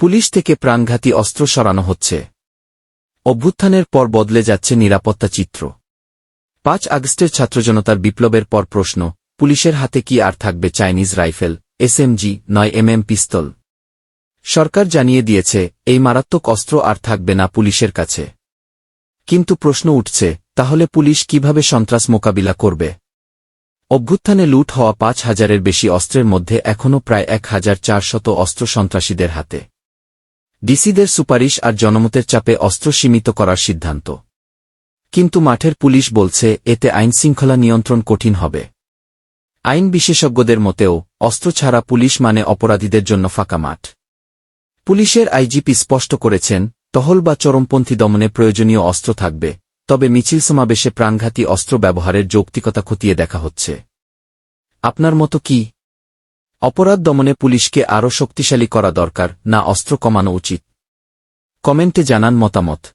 Police থেকে প্রাণঘাতী অস্ত্র সরানো হচ্ছে। অভ্যুত্থানের পর বদলে যাচ্ছে নিরাপত্তা চিত্র। পাঁচ আগস্টের ছাত্রজনতার বিপ্লবের পর প্রশ্ন, পুলিশের হাতে কি আর থাকবে চাইনিজ রাইফেল এসএমজি নয় এমএম পিস্তল? সরকার জানিয়ে দিয়েছে, এই মারাত্মক অস্ত্র আর থাকবে না পুলিশের কাছে। কিন্তু প্রশ্ন উঠছে, তাহলে পুলিশ কীভাবে সন্ত্রাস মোকাবিলা করবে? অভ্যুত্থানে লুট হওয়া পাঁচ হাজারের বেশি অস্ত্রের মধ্যে এখনও প্রায় এক হাজার চারশত অস্ত্র সন্ত্রাসীদের হাতে। ডিসিদের সুপারিশ আর জনমতের চাপে অস্ত্র সীমিত করার সিদ্ধান্ত। কিন্তু মাঠের পুলিশ বলছে, এতে আইনশৃঙ্খলা নিয়ন্ত্রণ কঠিন হবে। আইন বিশেষজ্ঞদের মতেও, অস্ত্র ছাড়া পুলিশ মানে অপরাধীদের জন্য ফাঁকা মাঠ। পুলিশের আইজিপি স্পষ্ট করেছেন, টহল বা চরমপন্থী দমনে প্রয়োজনীয় অস্ত্র থাকবে, তবে মিছিল সমাবেশে প্রাণঘাতী অস্ত্র ব্যবহারের যৌক্তিকতা খতিয়ে দেখা হচ্ছে। আপনার মতো কি অপরাধ দমনে পুলিশকে আরও শক্তিশালী করা দরকার না অস্ত্র কমানো উচিত। কমেন্টে জানান মতামত।